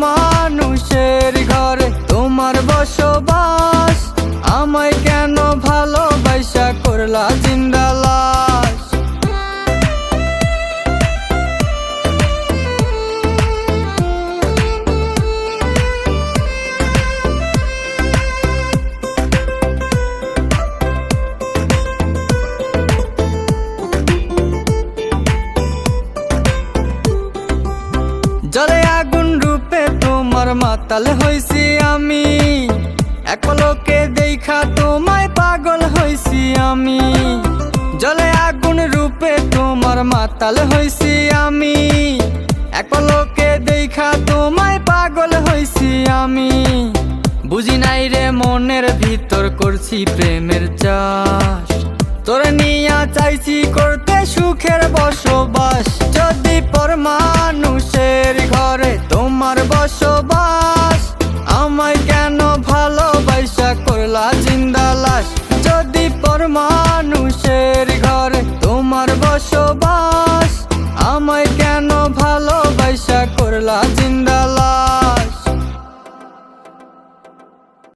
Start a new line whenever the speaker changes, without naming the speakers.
মানুষের জলে আগুন রূপে তোমার মাতাল হইছি আমি। এক লোকে দেখা তোমায় পাগল হইছি আমি। জলে আগুন রূপে তোমার মাতাল হইছি আমি। এক লোকে দেখা তোমায় পাগল হইছি আমি। বুঝি নাই রে মনের ভিতর করছি প্রেমের নিয়া চাইছি করতে সুখের বসবাস। যদি পর মানুষের ঘরে তোমার